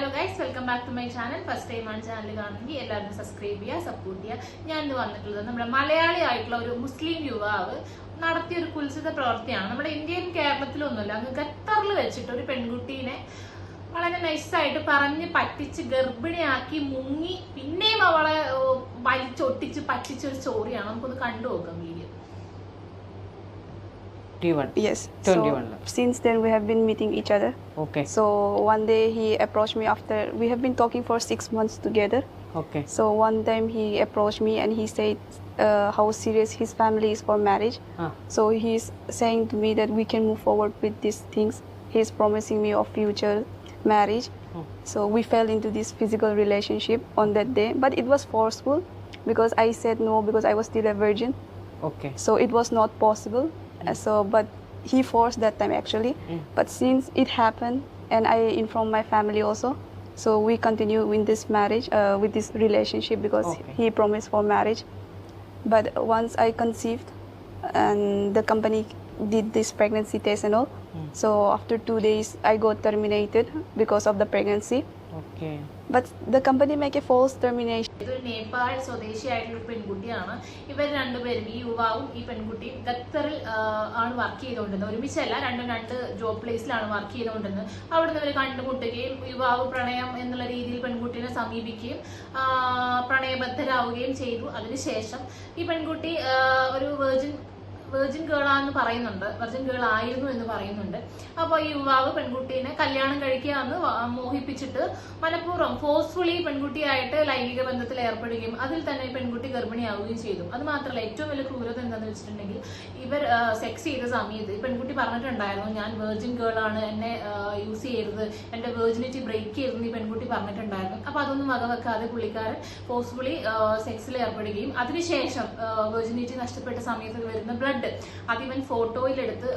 Hello guys welcome back to my channel first time ആണ് channel കാണുമെങ്കിൽ എല്ലാവരും subscribe ചെയ്യുക സപ്പോർട്ട് ചെയ്യുക. ഞാൻ ഇന്ന് വന്നിട്ടുള്ളത് നമ്മുടെ മലയാളി ആയിട്ടുള്ള ഒരു മുസ്ലിം യുവാവ് നടത്തിയ ഒരു കുൽസിത പ്രവൃത്തിയാണ് നമ്മുടെ ഇന്ത്യൻ കേരളത്തിലൊന്നുമില്ല അങ്ങ് ഖത്തറിൽ വെച്ചിട്ട് ഒരു പെൺകുട്ടീനെ വളരെ നൈസായിട്ട് പറഞ്ഞ് പറ്റിച്ച് ഗർഭിണിയാക്കി മുങ്ങി പിന്നെയും അവളെ വലിച്ചൊട്ടിച്ച് പറ്റിച്ച ഒരു സ്റ്റോറിയാണ് നമുക്കൊന്ന് കണ്ടു നോക്കാം 21 Yes. 21 So since then we have been meeting each other. okay So one day he approached me after we have been talking for six months together. okay So one time he approached me and he said uh, how serious his family is for marriage. ah So he's saying to me that we can move forward with these things. He's promising me of future marriage. Hmm. So we fell into this physical relationship on that day, but it was forceful because I said no because I was still a virgin. okay so it was not possible Mm. So, but he forced that time actually. Mm. But since it happened, and I informed my family also, so we continue in this marriage, uh, with this relationship because okay. he promised for marriage. But once I conceived, and the company did this pregnancy test and all, mm. so after two days I got terminated because of the pregnancy. Okay. But the company make a false termination. Nepal സ്വദേശിയായിട്ടുള്ള ഒരു പെൺകുട്ടിയാണ്. ഇവർ രണ്ടുപേരും ഈ യുവാവും ഈ പെൺകുട്ടിയും ഖത്തറിൽ ആണ് work ചെയ്തുകൊണ്ടിരുന്നത്. ഒരുമിച്ചല്ല രണ്ടും രണ്ട് ജോബ് പ്ലേസിലാണ് വർക്ക് ചെയ്തുകൊണ്ടിരുന്നത്. അവിടുന്ന് ഇവർ കണ്ടുമുട്ടുകയും യുവാവ് പ്രണയം എന്നുള്ള രീതിയിൽ പെൺകുട്ടിയെ സമീപിക്കുകയും പ്രണയബദ്ധരാവുകയും ചെയ്തു. അതിനുശേഷം ഈ പെൺകുട്ടി ഒരു വേർജിൻ വെർജിൻ ഗേളാന്ന് പറയുന്നുണ്ട്. വെർജിൻ ഗേൾ ആയിരുന്നു എന്ന് പറയുന്നുണ്ട്. അപ്പോൾ ഈ യുവാവ് പെൺകുട്ടീനെ കല്യാണം കഴിക്കുക എന്ന് മോഹിപ്പിച്ചിട്ട് മനഃപൂർവം ഫോഴ്സ്ഫുള്ളി പെൺകുട്ടിയായിട്ട് ലൈംഗിക ബന്ധത്തിൽ ഏർപ്പെടുകയും അതിൽ തന്നെ പെൺകുട്ടി ഗർഭിണിയാവുകയും ചെയ്തു. അത് മാത്രമല്ല ഏറ്റവും വലിയ ക്രൂരത എന്താണെന്ന് വെച്ചിട്ടുണ്ടെങ്കിൽ ഇവർ സെക്സ് ചെയ്ത സമയത്ത് പെൺകുട്ടി പറഞ്ഞിട്ടുണ്ടായിരുന്നു ഞാൻ വെർജിൻ ഗേൾ ആണ് എന്നെ യൂസ് ചെയ്യരുത് എന്റെ വെർജിനിറ്റി ബ്രേക്ക് ചെയ്തെന്ന് ഈ പെൺകുട്ടി പറഞ്ഞിട്ടുണ്ടായിരുന്നു. അപ്പൊ അതൊന്നും വകവെക്കാതെ പുള്ളിക്കാരൻ ഫോഴ്സ്ഫുള്ളി സെക്സിൽ ഏർപ്പെടുകയും അതിനുശേഷം വെർജിനിറ്റി നഷ്ടപ്പെട്ട സമയത്ത് വരുന്ന ബ്ലഡ് അതിവൻ ഫോട്ടോയിലെടുത്ത്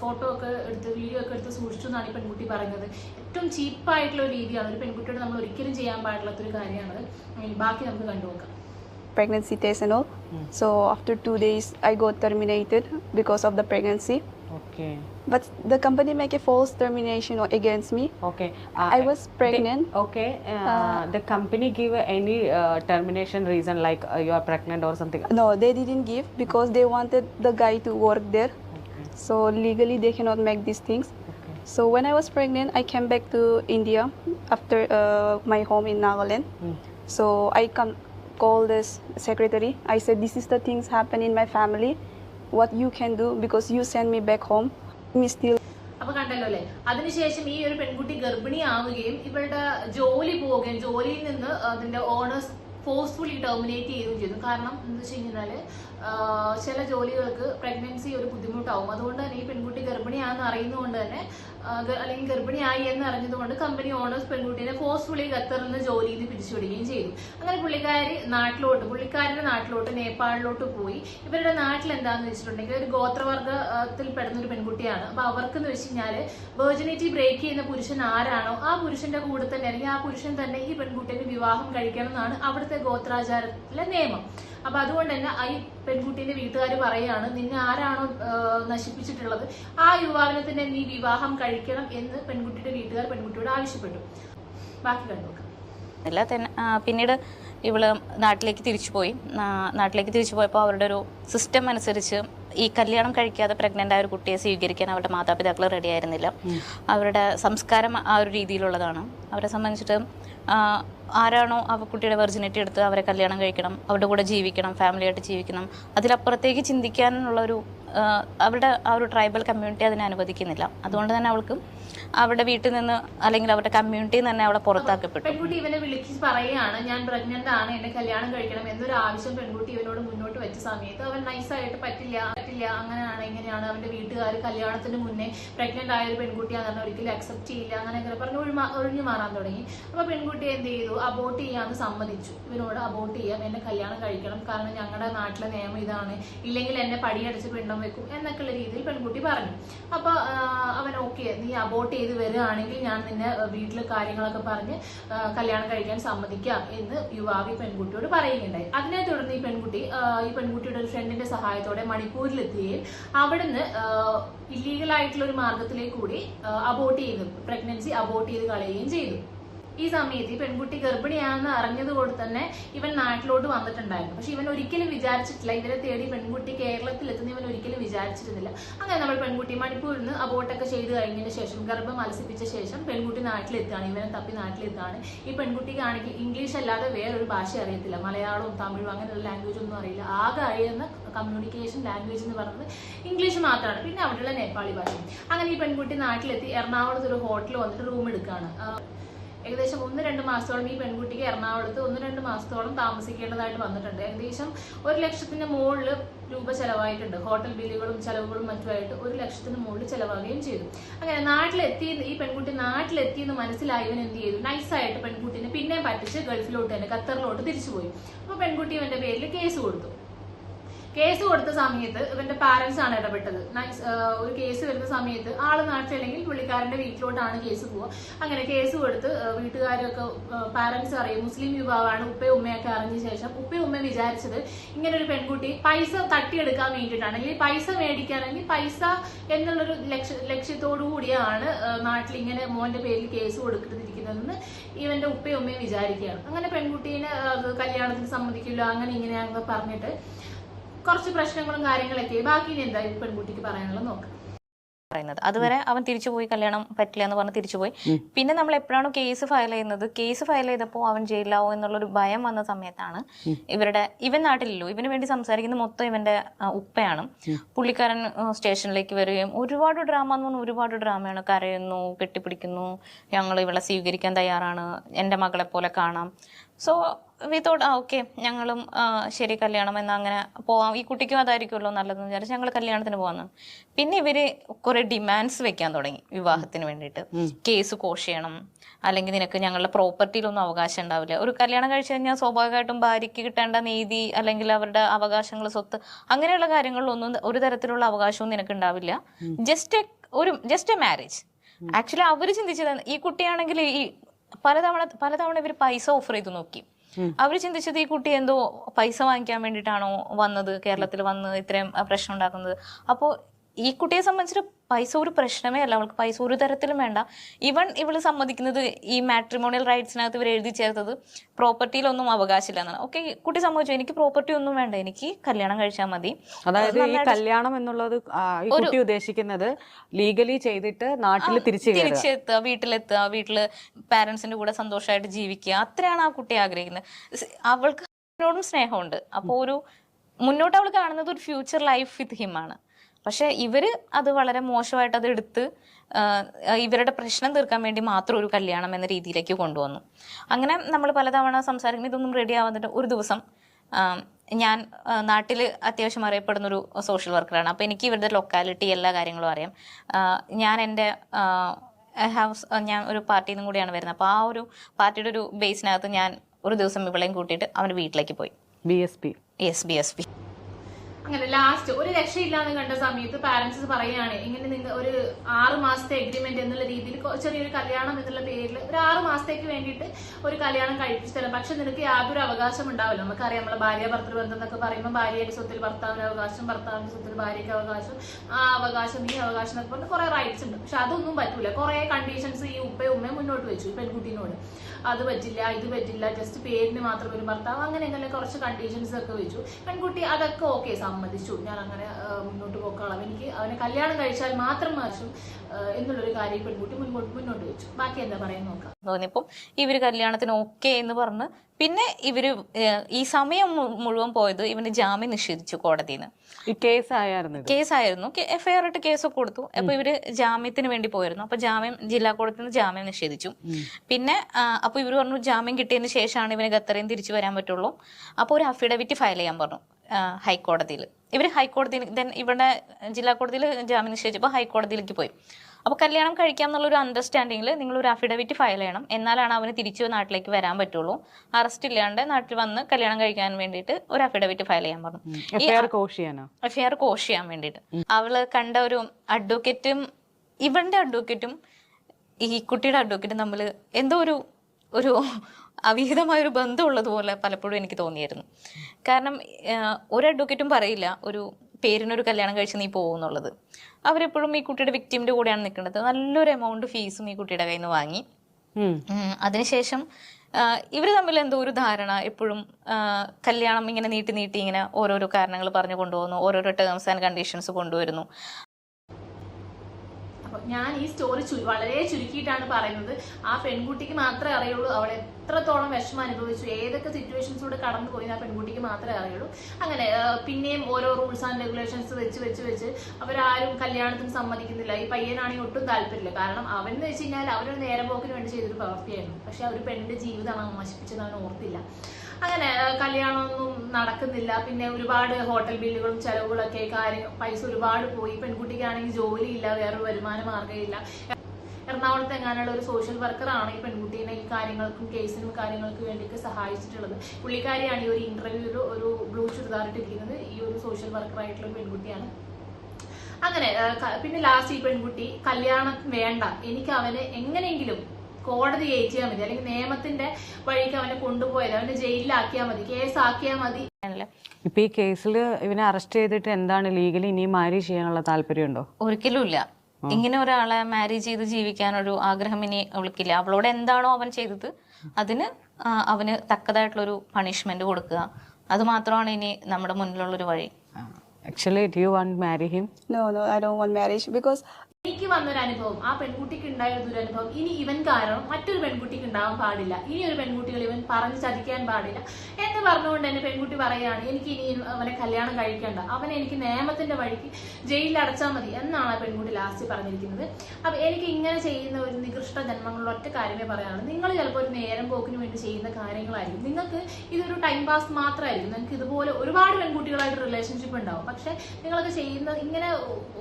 ഫോട്ടോ ഒക്കെ എടുത്ത് വീഡിയോ ഒക്കെ എടുത്ത് സൂക്ഷിച്ചു എന്നാണ് ഈ പെൺകുട്ടി പറയുന്നത് ഏറ്റവും ചീപ്പായിട്ടുള്ള ഒരു രീതിയാണ് ഒരു പെൺകുട്ടിയോട് നമ്മൾ ഒരിക്കലും ചെയ്യാൻ പാടില്ലാത്തൊരു കാര്യമാണ് ബാക്കി നമുക്ക് കണ്ടുനോക്കാം pregnancy test and all. Mm. So after two days, I got terminated because of the pregnancy. Okay But the company make a false termination against me. okay I was pregnant. they- okay uh, the company give any uh, termination reason like uh, you are pregnant or something No, they didn't give because they wanted the guy to work there. okay So legally, they cannot make these things. okay So when I was pregnant, I came back to India after uh, my home in Nagaland. Hmm. So I come call this secretary. I said, "This is the things happen in my family. What you can do because you send me back home. Me still അപ്പൊ കണ്ടല്ലോ അല്ലെ? അതിനുശേഷം ഈ ഒരു പെൺകുട്ടി ഗർഭിണിയാവുകയും ഇവളുടെ ജോലി പോവുകയും ജോലിയിൽ നിന്ന് അതിന്റെ ഓണേഴ്സ് ഫോഴ്സ്ഫുള്ളി ടെർമിനേറ്റ് ചെയ്യുകയും ചെയ്തു. കാരണം എന്താ വെച്ച് കഴിഞ്ഞാൽ ആ, ചില ജോലികൾക്ക് പ്രഗ്നൻസി ഒരു ബുദ്ധിമുട്ടാവും. അതുകൊണ്ട് തന്നെ ഈ പെൺകുട്ടി ഗർഭിണിയാണെന്ന് അറിയുന്നതുകൊണ്ട് തന്നെ അല്ലെങ്കിൽ ഗർഭിണിയായി എന്ന് അറിഞ്ഞതുകൊണ്ട് കമ്പനി ഓണേഴ്സ് പെൺകുട്ടീനെ ഫോഴ്സ്ഫുള്ളി ഖത്തറിൽ നിന്ന് ചെയ്ത് പിടിച്ചുവിടുകയും ചെയ്തു. അങ്ങനെ പുള്ളിക്കാരി നാട്ടിലോട്ട് പുള്ളിക്കാരുടെ നാട്ടിലോട്ട് നേപ്പാളിലോട്ട് പോയി. ഇവരുടെ നാട്ടിൽ എന്താന്ന് വെച്ചിട്ടുണ്ടെങ്കിൽ ഒരു ഗോത്രവർഗത്തിൽ പെടുന്ന ഒരു പെൺകുട്ടിയാണ്. അപ്പൊ അവർക്കെന്ന് വെച്ച് കഴിഞ്ഞാൽ വെർജിനിറ്റി ബ്രേക്ക് ചെയ്യുന്ന പുരുഷൻ ആരാണോ ആ പുരുഷന്റെ കൂടെ തന്നെ അല്ലെങ്കിൽ ആ പുരുഷൻ തന്നെ ഈ പെൺകുട്ടിയെ വിവാഹം കഴിക്കണം എന്നാണ് അവിടുത്തെ ഗോത്രാചാരത്തിലെ നിയമം. അപ്പൊ അതുകൊണ്ട് തന്നെ ഈ പെൺകുട്ടീന്റെ വീട്ടുകാർ പറയാണ് നിന്നെ ആരാണോ നശിപ്പിച്ചിട്ടുള്ളത്? ആ യുവാവിനെ തന്നെ നീ വിവാഹം കഴിക്കണം എന്ന് പെൺകുട്ടിയുടെ വീട്ടുകാർ പെൺകുട്ടിയോട് ആവശ്യപ്പെട്ടു. ബാക്കി കണ്ടു നോക്കാം. പിന്നീട് ഇവൾ നാട്ടിലേക്ക് തിരിച്ചു പോയി. നാട്ടിലേക്ക് തിരിച്ചു പോയപ്പോൾ അവരുടെ ഒരു സിസ്റ്റം അനുസരിച്ച് ഈ കല്യാണം കഴിക്കാതെ പ്രഗ്നന്റ് ആയ ഒരു കുട്ടിയെ സ്വീകരിക്കാൻ അവരുടെ മാതാപിതാക്കൾ റെഡി ആയിരുന്നില്ല. അവരുടെ സംസ്കാരം ആ ഒരു രീതിയിലുള്ളതാണ്. അവരെ സംബന്ധിച്ചിട്ട് ആരാണോ ആ കുട്ടിയുടെ വെർജിനിറ്റി എടുത്ത് അവരെ കല്യാണം കഴിക്കണം അവരുടെ കൂടെ ജീവിക്കണം ഫാമിലിയായിട്ട് ജീവിക്കണം. അതിലപ്പുറത്തേക്ക് ചിന്തിക്കാനുള്ള ഒരു അവരുടെ ആ ഒരു ട്രൈബൽ കമ്മ്യൂണിറ്റി അതിനെ അനുവദിക്കുന്നില്ല. അതുകൊണ്ട് തന്നെ അവൾക്ക് അവരുടെ വീട്ടിൽ നിന്ന് അല്ലെങ്കിൽ അവരുടെ കമ്മ്യൂണിറ്റിയിൽ നിന്ന് തന്നെ അവളെ പുറത്താക്കപ്പെട്ടു. പെൺകുട്ടി ഇവനെ വിളിച്ച് പറയുകയാണ് ഞാൻ പ്രഗ്നന്റ് ആണ് എന്നെ കല്യാണം കഴിക്കണം എന്നൊരു ആവശ്യം പെൺകുട്ടി ഇവനോട് മുന്നോട്ട് വെച്ച സമയത്ത് അവൻ നൈസായിട്ട് പറ്റില്ല പറ്റില്ല അങ്ങനെയാണ് ഇങ്ങനെയാണ് അവന്റെ വീട്ടുകാർ കല്യാണത്തിന് മുന്നേ പ്രഗ്നന്റ് ആയ ഒരു പെൺകുട്ടിയാന്ന് പറഞ്ഞാൽ ഒരിക്കലും അക്സെപ്റ്റ് ചെയ്യില്ല അങ്ങനെ അങ്ങനെ പറഞ്ഞ് ഒഴിഞ്ഞു മാറാൻ തുടങ്ങി. അപ്പൊ പെൺകുട്ടി എന്ത് ചെയ്തു? അബോട്ട് ചെയ്യാന്ന് സമ്മതിച്ചു. ഇവനോട് അബോട്ട് ചെയ്യാം എന്നെ കല്യാണം കഴിക്കണം കാരണം ഞങ്ങളുടെ നാട്ടിലെ നിയമം ഇതാണ്. ഇല്ലെങ്കിൽ എന്നെ പടിയടച്ച് പിണ്ടം വെക്കും എന്നൊക്കെയുള്ള രീതിയിൽ പെൺകുട്ടി പറഞ്ഞു. അപ്പൊ അവൻ ഓക്കെ നീ അബോട്ട് ചെയ്ത് വരികയാണെങ്കിൽ ഞാൻ നിന്നെ വീട്ടിലെ കാര്യങ്ങളൊക്കെ പറഞ്ഞ് കല്യാണം കഴിക്കാൻ സമ്മതിക്കാം എന്ന് യുവാവ് പെൺകുട്ടിയോട് പറയുകയുണ്ടായി. അതിനെ തുടർന്ന് ഈ പെൺകുട്ടി ഈ പെൺകുട്ടിയുടെ ഒരു ഫ്രണ്ടിന്റെ സഹായത്തോടെ മണിപ്പൂരിലെത്തുകയും അവിടുന്ന് ഇല്ലീഗൽ ആയിട്ടുള്ള ഒരു മാർഗത്തിലേക്ക് കൂടി അബോർട്ട് ചെയ്തു. പ്രഗ്നൻസി അബോർട്ട് ചെയ്ത് കളയുകയും ചെയ്തു. ഈ സമയത്ത് ഈ പെൺകുട്ടി ഗർഭിണിയാണെന്ന് അറിഞ്ഞത് കൊണ്ട് തന്നെ ഇവൻ നാട്ടിലോട്ട് വന്നിട്ടുണ്ടായിരുന്നു. പക്ഷെ ഇവൻ ഒരിക്കലും വിചാരിച്ചിട്ടില്ല. ഇവരെ തേടി പെൺകുട്ടി കേരളത്തിൽ എത്തുന്ന ഇവൻ ഒരിക്കലും വിചാരിച്ചിരുന്നില്ല. അങ്ങനെ നമ്മൾ പെൺകുട്ടി മണിപ്പൂരിൽ നിന്ന് അബോട്ടൊക്കെ ചെയ്ത് കഴിഞ്ഞതിന് ശേഷം ഗർഭം അലസിപ്പിച്ച ശേഷം പെൺകുട്ടി നാട്ടിലെത്താണ് ഇവനെ തപ്പി നാട്ടിലെത്താണ് ഈ പെൺകുട്ടിക്ക് ആണെങ്കിൽ ഇംഗ്ലീഷ് അല്ലാതെ വേറൊരു ഭാഷ അറിയത്തില്ല. മലയാളവും തമിഴും അങ്ങനെയുള്ള ലാംഗ്വേജ് ഒന്നും അറിയില്ല. ആകെ അറിയുന്ന കമ്മ്യൂണിക്കേഷൻ ലാംഗ്വേജ് എന്ന് പറയുന്നത് ഇംഗ്ലീഷ് മാത്രമാണ്. പിന്നെ അവിടെയുള്ള നേപ്പാളി ഭാഷ അങ്ങനെ ഈ പെൺകുട്ടി നാട്ടിലെത്തി. എറണാകുളത്ത് ഒരു ഹോട്ടലിൽ വന്നിട്ട് റൂം എടുക്കുകയാണ്. ഏകദേശം ഒന്ന് രണ്ട് മാസത്തോളം ഈ പെൺകുട്ടിക്ക് എറണാകുളത്ത് ഒന്ന് രണ്ട് മാസത്തോളം താമസിക്കേണ്ടതായിട്ട് വന്നിട്ടുണ്ട്. ഏകദേശം ഒരു ലക്ഷത്തിന്റെ മുകളിൽ രൂപ ചെലവായിട്ടുണ്ട്. ഹോട്ടൽ ബില്ലുകളും ചെലവുകളും മറ്റുമായിട്ട് ഒരു ലക്ഷത്തിന് മുകളിൽ ചെലവാകുകയും ചെയ്തു. അങ്ങനെ നാട്ടിലെത്തി ഈ പെൺകുട്ടി നാട്ടിലെത്തി എന്ന് മനസ്സിലായവൻ എന്ത് ചെയ്തു? നൈസായിട്ട് പെൺകുട്ടിനെ പിന്നെയും പറ്റിച്ച് ഗൾഫിലോട്ട് തന്നെ ഖത്തറിലോട്ട് തിരിച്ചുപോയി. അപ്പൊ പെൺകുട്ടി ഇവന്റെ പേരിൽ കേസ് കൊടുത്തു. കേസ് കൊടുത്ത സമയത്ത് ഇവന്റെ പാരന്റ്സ് ആണ് ഇടപെട്ടത്. ഒരു കേസ് വരുന്ന സമയത്ത് ആൾ നാട്ടിലല്ലെങ്കിൽ പുള്ളിക്കാരന്റെ വീട്ടിലോട്ടാണ് കേസ് പോവുക. അങ്ങനെ കേസ് കൊടുത്ത് വീട്ടുകാരൊക്കെ പാരന്റ്സ് അറിയും മുസ്ലിം വിഭാഗമാണ് ഉപ്പയും ഉമ്മയൊക്കെ അറിഞ്ഞ ശേഷം ഉപ്പയും ഉമ്മയും വിചാരിച്ചത് ഇങ്ങനെ ഒരു പെൺകുട്ടി പൈസ തട്ടിയെടുക്കാൻ വേണ്ടിയിട്ടാണ്. അല്ലെങ്കിൽ പൈസ മേടിക്കാനെങ്കിൽ പൈസ എന്നുള്ളൊരു ലക്ഷ്യ ലക്ഷ്യത്തോടു കൂടിയാണ് നാട്ടിൽ ഇങ്ങനെ മോന്റെ പേരിൽ കേസ് കൊടുത്തിരിക്കുന്നതെന്ന് ഇവന്റെ ഉപ്പയും ഉമ്മയും വിചാരിക്കുകയാണ്. അങ്ങനെ പെൺകുട്ടീനെ കല്യാണത്തിന് സമ്മതിക്കില്ല അങ്ങനെ ഇങ്ങനെയാണെന്ന് പറഞ്ഞിട്ട് കുറച്ച് പ്രശ്നങ്ങളും കാര്യങ്ങളൊക്കെ ബാക്കി ഇനി എന്താ ഈ പെൺകുട്ടിക്ക് പറയാനുള്ളത് നോക്കാം. പറയുന്നത്. അതുവരെ അവൻ തിരിച്ചു പോയി കല്യാണം പറ്റില്ല എന്ന് പറഞ്ഞ് തിരിച്ചുപോയി പിന്നെ നമ്മൾ എപ്പോഴാണോ കേസ് ഫയൽ ചെയ്യുന്നത് കേസ് ഫയൽ ചെയ്തപ്പോൾ അവൻ ജയിലാവോ എന്നുള്ളൊരു ഭയം വന്ന സമയത്താണ് ഇവരുടെ ഇവൻ നാട്ടിലല്ലോ ഇവന് വേണ്ടി സംസാരിക്കുന്ന മൊത്തം ഇവന്റെ ഉപ്പയാണ്. പുള്ളിക്കാരൻ സ്റ്റേഷനിലേക്ക് വരികയും ഒരുപാട് ഡ്രാമ എന്ന് പറഞ്ഞാൽ ഒരുപാട് ഡ്രാമയാണ് കരയുന്നു കെട്ടിപ്പിടിക്കുന്നു. ഞങ്ങൾ ഇവളെ സ്വീകരിക്കാൻ തയ്യാറാണ്. എന്റെ മകളെ പോലെ കാണാം. സോ വിതൗട്ട് ആ ഓക്കെ ഞങ്ങളും ശരി കല്യാണം എന്ന് അങ്ങനെ പോവാം. ഈ കുട്ടിക്കും അതായിരിക്കുമല്ലോ നല്ലതെന്ന് വിചാരിച്ച് ഞങ്ങൾ കല്യാണത്തിന് പോകാന്ന് പിന്നെ ഇവർ കുറെ ഡിമാൻഡ്സ് വെക്കാൻ തുടങ്ങി വിവാഹത്തിന് വേണ്ടിയിട്ട്. കേസ് കോഷ് ചെയ്യണം അല്ലെങ്കിൽ നിനക്ക് ഞങ്ങളുടെ പ്രോപ്പർട്ടിയിലൊന്നും അവകാശം ഉണ്ടാവില്ല. ഒരു കല്യാണം കഴിച്ചു കഴിഞ്ഞാൽ സ്വാഭാവികമായിട്ടും ഭാര്യയ്ക്ക് കിട്ടേണ്ട നീതി അല്ലെങ്കിൽ അവരുടെ അവകാശങ്ങൾ സ്വത്ത് അങ്ങനെയുള്ള കാര്യങ്ങളിലൊന്നും ഒരു തരത്തിലുള്ള അവകാശവും നിനക്ക് ഉണ്ടാവില്ല. ജസ്റ്റ് ഒരു ജസ്റ്റ് എ മാരേജ് ആക്ച്വലി അവർ ചിന്തിച്ചത് ഈ കുട്ടിയാണെങ്കിൽ ഈ പലതവണ പലതവണ ഇവർ പൈസ ഓഫർ ചെയ്ത് നോക്കി. അവർ ചിന്തിച്ചത് ഈ കുട്ടി എന്തോ പൈസ വാങ്ങിക്കാൻ വേണ്ടിയിട്ടാണോ വന്നത്? കേരളത്തിൽ വന്ന് ഇത്രയും പ്രശ്നം ഉണ്ടാക്കുന്നത്. അപ്പോൾ ഈ കുട്ടിയെ സംബന്ധിച്ചിട്ട് പൈസ ഒരു പ്രശ്നമേ അല്ല. അവൾക്ക് പൈസ ഒരു തരത്തിലും വേണ്ട. ഇവൻ ഇവൾ സമ്മതിക്കുന്നത് ഈ മാട്രിമോണിയൽ റൈറ്റ്സിനകത്ത് ഇവർ എഴുതി ചേർത്തത് പ്രോപ്പർട്ടിയിലൊന്നും അവകാശമില്ല എന്നാണ്. ഓക്കെ കുട്ടി സമ്മതിച്ചു. എനിക്ക് പ്രോപ്പർട്ടി ഒന്നും വേണ്ട. എനിക്ക് കല്യാണം കഴിച്ചാൽ മതി. അതായത് ഈ കല്യാണം എന്നുള്ളത് കുട്ടി ഉദ്ദേശിക്കുന്നത് ലീഗലി ചെയ്തിട്ട് നാട്ടിൽ തിരിച്ചു തിരിച്ചെത്തുക വീട്ടിലെത്തുക വീട്ടിൽ പാരന്റ്സിന്റെ കൂടെ സന്തോഷമായിട്ട് ജീവിക്കുക. അത്രയാണ് ആ കുട്ടി ആഗ്രഹിക്കുന്നത്. അവൾക്ക് അവനോടും സ്നേഹമുണ്ട്. അപ്പോൾ ഒരു മുന്നോട്ട് അവൾ കാണുന്നത് ഒരു ഫ്യൂച്ചർ ലൈഫ് വിത്ത് ഹിം ആണ്. പക്ഷെ ഇവർ അത് വളരെ മോശമായിട്ട് അത് എടുത്ത് ഇവരുടെ പ്രശ്നം തീർക്കാൻ വേണ്ടി മാത്രം ഒരു കല്യാണം എന്ന രീതിയിലേക്ക് കൊണ്ടുവന്നു. അങ്ങനെ നമ്മൾ പലതവണ സംസാരിക്കുന്നത് ഇതൊന്നും റെഡി ആവുന്നുണ്ട് ഒരു ദിവസം ഞാൻ നാട്ടിൽ അത്യാവശ്യം അറിയപ്പെടുന്ന ഒരു സോഷ്യൽ വർക്കറാണ് അപ്പോൾ എനിക്ക് ഇവരുടെ ലൊക്കാലിറ്റി എല്ലാ കാര്യങ്ങളും അറിയാം. ഞാൻ എന്റെ ഹൗസ് ഞാൻ ഒരു പാർട്ടിയിൽ നിന്നും കൂടിയാണ് വരുന്നത്. അപ്പോൾ ആ ഒരു പാർട്ടിയുടെ ഒരു ബേസിനകത്ത് ഞാൻ ഒരു ദിവസം ഇവളെയും കൂട്ടിയിട്ട് അവന്റെ വീട്ടിലേക്ക് പോയി. B S P S B S P അങ്ങനെ ലാസ്റ്റ് ഒരു രക്ഷയില്ലാന്ന് കണ്ട സമയത്ത് പാരന്റ്സ് പറയുകയാണ് ഇങ്ങനെ നിങ്ങൾ ഒരു ആറ് മാസത്തെ എഗ്രിമെന്റ് എന്നുള്ള രീതിയിൽ ചെറിയൊരു കല്യാണം എന്നുള്ള പേരിൽ ഒരു ആറ് മാസത്തേക്ക് വേണ്ടിയിട്ട് ഒരു കല്യാണം കഴിപ്പിച്ചു തരാം. പക്ഷെ നിനക്ക് യാതൊരു അവകാശം ഉണ്ടാവില്ല. നമുക്കറിയാം നമ്മളെ ഭാര്യ ഭർത്തൃ ബന്ധം എന്നൊക്കെ പറയുമ്പോൾ ഭാര്യയുടെ സ്വത്തിൽ ഭർത്താവിന് അവകാശം ഭർത്താവിന്റെ സ്വത്തിൽ ഭാര്യയ്ക്ക് അവകാശം ആ അവകാശം ഈ അവകാശം എന്നൊക്കെ പറഞ്ഞ് കുറെ റൈറ്റ്സ് ഉണ്ട്. പക്ഷെ അതൊന്നും പറ്റൂല. കുറെ കണ്ടീഷൻസ് ഈ വെച്ചു പെൺകുട്ടീനോട്. അത് പറ്റില്ല ഇത് പറ്റില്ല ജസ്റ്റ് പേരിന് മാത്രം ഒരു ഭർത്താവ്. അങ്ങനെ അങ്ങനെ കുറച്ച് കണ്ടീഷൻസ് ഒക്കെ വെച്ചു. പെൺകുട്ടി അതൊക്കെ ഓക്കെ സമ്മതിച്ചു. ഞാൻ അങ്ങനെ മുന്നോട്ട് പോക്കോളാം. എനിക്ക് അവനെ കല്യാണം കഴിച്ചാൽ മാത്രം മാറ്റും എന്നുള്ളൊരു കാര്യം പെൺകുട്ടി മുൻപോട്ട് മുന്നോട്ട് വെച്ചു. ബാക്കി എന്താ പറയാൻ നോക്കാം? തോന്നിയപ്പോൾ ഇവർ കല്യാണത്തിന് ഓക്കെ എന്ന് പറഞ്ഞ് പിന്നെ ഇവർ ഈ സമയം മുഴുവൻ പോയത് ഇവന് ജാമ്യം നിഷേധിച്ചു കോടതിയിൽ നിന്ന് കേസായിരുന്നു. എഫ്ഐആർ ഇട്ട് കേസൊക്കെ കൊടുത്തു. അപ്പൊ ഇവർ ജാമ്യത്തിന് വേണ്ടി പോയിരുന്നു. അപ്പൊ ജാമ്യം ജില്ലാ കോടതിയിൽ നിന്ന് ജാമ്യം നിഷേധിച്ചു. പിന്നെ അപ്പൊ ഇവർ പറഞ്ഞു ജാമ്യം കിട്ടിയതിന് ശേഷമാണ് ഇവന് ഖത്തറിൽ തിരിച്ചു വരാൻ പറ്റുള്ളൂ. അപ്പൊ ഒരു അഫിഡവിറ്റ് ഫയൽ ചെയ്യാൻ പറഞ്ഞു ഹൈക്കോടതിയിൽ. ഇവർ ഹൈക്കോടതിയിൽ ദെൻ ഇവിടെ ജില്ലാ കോടതിയിൽ ജാമ്യം നിഷേധിച്ചപ്പോൾ ഹൈക്കോടതിയിലേക്ക് പോയി. അപ്പോൾ കല്യാണം കഴിക്കാം എന്നുള്ളൊരു അണ്ടർസ്റ്റാൻഡിങ്ങിൽ നിങ്ങൾ ഒരു അഫിഡവിറ്റ് ഫയൽ ചെയ്യണം. എന്നാലാണ് അവന് തിരിച്ചു നാട്ടിലേക്ക് വരാൻ പറ്റുള്ളൂ. അറസ്റ്റ് ഇല്ലാണ്ട് നാട്ടിൽ വന്ന് കല്യാണം കഴിക്കാൻ വേണ്ടിയിട്ട് ഒരു അഫിഡവിറ്റ് ഫയൽ ചെയ്യാൻ പറഞ്ഞു. എഫ്ഐആർ കോഷ് ചെയ്യാൻ വേണ്ടിയിട്ട്. അവൾ കണ്ട ഒരു അഡ്വക്കേറ്റും ഇവന്റെ അഡ്വക്കേറ്റും ഈ കുട്ടിയുടെ അഡ്വക്കേറ്റും തമ്മിൽ എന്തോ ഒരു ഒരു അവിഹിതമായ ഒരു ബന്ധമുള്ളതുപോലെ പലപ്പോഴും എനിക്ക് തോന്നിയായിരുന്നു. കാരണം ഒരു അഡ്വക്കേറ്റും പറയില്ല. ഒരു പേരിനൊരു കല്യാണം കഴിച്ച് നീ പോകുന്നുള്ളത്. അവരെപ്പോഴും ഈ കുട്ടിയുടെ വിക്ടിമിന്റെ കൂടെയാണ് നിൽക്കുന്നത് നല്ലൊരു എമൗണ്ട് ഫീസും ഈ കുട്ടിയുടെ കയ്യിൽ നിന്ന് വാങ്ങി. അതിനുശേഷം ഇവർ തമ്മിൽ എന്തോ ഒരു ധാരണ എപ്പോഴും കല്യാണം ഇങ്ങനെ നീട്ടി നീട്ടി ഇങ്ങനെ ഓരോരോ കാരണങ്ങൾ പറഞ്ഞു കൊണ്ടുപോകുന്നു ഓരോരോ ടേംസ് ആൻഡ് കണ്ടീഷൻസ് കൊണ്ടുവരുന്നു. ഞാൻ ഈ സ്റ്റോറി വളരെ ചുരുക്കിയിട്ടാണ് പറയുന്നത്. ആ പെൺകുട്ടിക്ക് മാത്രമേ അറിയുള്ളൂ അവൾ എത്രത്തോളം വിഷമം അനുഭവിച്ചു? ഏതൊക്കെ സിറ്റുവേഷൻസിലൂടെ കടന്നു പോയി ആ പെൺകുട്ടിക്ക് മാത്രമേ അറിയുള്ളൂ. അങ്ങനെ പിന്നെയും ഓരോ റൂൾസ് ആൻഡ് റെഗുലേഷൻസ് വെച്ച് വെച്ച് വെച്ച് അവരാരും കല്യാണത്തിന് സമ്മതിക്കുന്നില്ല. ഈ പയ്യനാണെങ്കിൽ ഒട്ടും താല്പര്യമില്ല. കാരണം അവൻ എന്ന് വെച്ച് കഴിഞ്ഞാൽ അവരൊരു നേരമ്പോക്കിന് വേണ്ടി ചെയ്തൊരു പ്രവൃത്തിയായിരുന്നു. പക്ഷെ ആ ഒരു പെണ്ണിന്റെ ജീവിതമാണ് അവൻ നശിപ്പിച്ചത് അവൻ ഓർത്തില്ല. അങ്ങനെ കല്യാണമൊന്നും നടക്കുന്നില്ല. പിന്നെ ഒരുപാട് ഹോട്ടൽ ബില്ലുകളും ചെലവുകളൊക്കെ കാര്യം പൈസ ഒരുപാട് പോയി. പെൺകുട്ടിക്കാണെങ്കിൽ ജോലിയില്ല വേറെ വരുമാന മാർഗമില്ല. എറണാകുളത്ത് എങ്ങാനുള്ള ഒരു സോഷ്യൽ വർക്കറാണ് ഈ പെൺകുട്ടീനെ ഈ കാര്യങ്ങൾക്കും കേസിനും കാര്യങ്ങൾക്കും വേണ്ടിയൊക്കെ സഹായിച്ചിട്ടുള്ളത്. പുള്ളിക്കാരിയാണ് ഈ ഒരു ഇന്റർവ്യൂവിൽ ഒരു ബ്ലൂ ചുരിദാറിട്ടിരിക്കുന്നത് ഈ ഒരു സോഷ്യൽ വർക്കറായിട്ടുള്ള പെൺകുട്ടിയാണ്. അങ്ങനെ പിന്നെ ലാസ്റ്റ് ഈ പെൺകുട്ടി കല്യാണം വേണ്ട. എനിക്ക് അവനെ എങ്ങനെയെങ്കിലും കോടതി ഏറ്റിയാൽ മതി. അല്ലെങ്കിൽ നിയമത്തിന്റെ വഴിക്ക് അവനെ കൊണ്ടുപോയത് അവനെ ജയിലിലാക്കിയാൽ മതി. കേസാക്കിയാൽ മതി. ഇപ്പൊ ഈ കേസിൽ ഇവനെ അറസ്റ്റ് ചെയ്തിട്ട് എന്താണ് ലീഗലി ഇനിയും മാരി ചെയ്യാനുള്ള താല്പര്യമുണ്ടോ? ഒരിക്കലും ഇല്ല. ഇങ്ങനെ ഒരാളെ മാരേജ് ചെയ്ത് ജീവിക്കാനൊരു ആഗ്രഹം ഇനി അവൾക്കില്ല. അവളോട് എന്താണോ അവൻ ചെയ്തത് അതിന് അവന് തക്കതായിട്ടുള്ളൊരു പണിഷ്മെന്റ് കൊടുക്കുക. അത് മാത്രമാണ് ഇനി നമ്മുടെ മുന്നിലുള്ളൊരു വഴി. Actually do you want marry him no no I don't want marriage because എനിക്ക് വന്നൊരു അനുഭവം ആ പെൺകുട്ടിക്ക് ഉണ്ടായ ഒരു ദുരനുഭവം. ഇനി ഇവൻ കാരണം മറ്റൊരു പെൺകുട്ടിക്ക് ഉണ്ടാവാൻ പാടില്ല. ഇനി ഒരു പെൺകുട്ടികൾ ഇവൻ പറഞ്ഞ് ചതിക്കാൻ പാടില്ല എന്ന് പറഞ്ഞുകൊണ്ട് തന്നെ പെൺകുട്ടി പറയുകയാണ് എനിക്ക് ഇനി അവനെ കല്യാണം കഴിക്കണ്ട. അവനെ എനിക്ക് നിയമത്തിന്റെ വഴിക്ക് ജയിലിൽ അടച്ചാൽ മതി എന്നാണ് ആ പെൺകുട്ടി ലാസ്റ്റ് പറഞ്ഞിരിക്കുന്നത്. അപ്പൊ എനിക്ക് ഇങ്ങനെ ചെയ്യുന്ന ഒരു നികൃഷ്ട ജന്മങ്ങളുടെ ഒറ്റ കാര്യമേ പറയാനുള്ളൂ നിങ്ങൾ ചിലപ്പോൾ ഒരു നേരം പോക്കിന് വേണ്ടി ചെയ്യുന്ന കാര്യങ്ങളായിരിക്കും. നിങ്ങൾക്ക് ഇതൊരു ടൈം പാസ് മാത്രമായിരിക്കും. നിങ്ങൾക്ക് ഇതുപോലെ ഒരുപാട് പെൺകുട്ടികളായിട്ട് റിലേഷൻഷിപ്പ് ഉണ്ടാവും. പക്ഷെ നിങ്ങളൊക്കെ ചെയ്യുന്ന ഇങ്ങനെ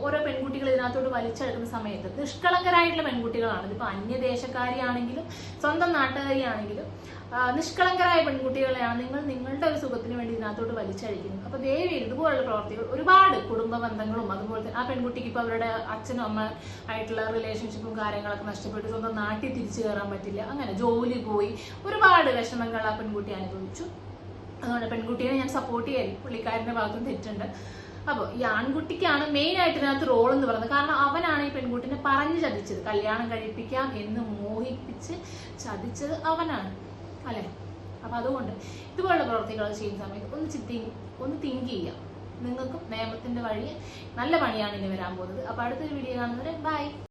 ഓരോ പെൺകുട്ടികൾ ഇതിനകത്തോട്ട് വലിച്ചെടുക്കുന്ന സമയത്ത് നിഷ്കളങ്കരായിട്ടുള്ള പെൺകുട്ടികളാണ്. ഇതിപ്പോൾ അന്യദേശക്കാരിയാണെങ്കിലും സ്വന്തം നാട്ടുകാരിയാണെങ്കിലും നിഷ്കളങ്കരായ പെൺകുട്ടികളെയാണ് നിങ്ങൾ നിങ്ങളുടെ ഒരു സുഖത്തിന് വേണ്ടി ഇതിനകത്തോട്ട് വലിച്ചഴിക്കുന്നത്. അപ്പൊ ദേവി ഇതുപോലുള്ള പ്രവർത്തികൾ ഒരുപാട് കുടുംബ ബന്ധങ്ങളും അതുപോലെ തന്നെ ആ പെൺകുട്ടിക്ക് ഇപ്പൊ അവരുടെ അച്ഛനും അമ്മ ആയിട്ടുള്ള റിലേഷൻഷിപ്പും കാര്യങ്ങളൊക്കെ നഷ്ടപ്പെട്ടു സ്വന്തം നാട്ടിൽ തിരിച്ചു കയറാൻ പറ്റില്ല. അങ്ങനെ ജോലി പോയി. ഒരുപാട് വിഷമങ്ങൾ ആ പെൺകുട്ടി അനുഭവിച്ചു. അതുകൊണ്ട് പെൺകുട്ടിയെ ഞാൻ സപ്പോർട്ട് ചെയ്യാൻ പുള്ളിക്കാരന്റെ ഭാഗത്തും തെറ്റുണ്ട്. അപ്പോൾ ഈ ആൺകുട്ടിക്കാണ് മെയിൻ ആയിട്ട് ഇതിനകത്ത് റോൾ എന്ന് പറയുന്നത്. കാരണം അവനാണ് ഈ പെൺകുട്ടിനെ പറഞ്ഞു ചതിച്ചത്. കല്യാണം കഴിപ്പിക്കാം എന്ന് മോഹിപ്പിച്ച് ചതിച്ചത് അവനാണ്. അല്ലെ? അപ്പൊ അതുകൊണ്ട് ഇതുപോലുള്ള പ്രവർത്തികൾ ചെയ്യുന്ന സമയത്ത് ഒന്ന് ചിത്തി ഒന്ന് തിങ്ക് ചെയ്യാം നിങ്ങൾക്കും നിയമത്തിന്റെ വഴി നല്ല പണിയാണ് ഇനി വരാൻ പോകുന്നത്. അപ്പൊ അടുത്തൊരു വീഡിയോ കാണുന്നവരെ ബൈ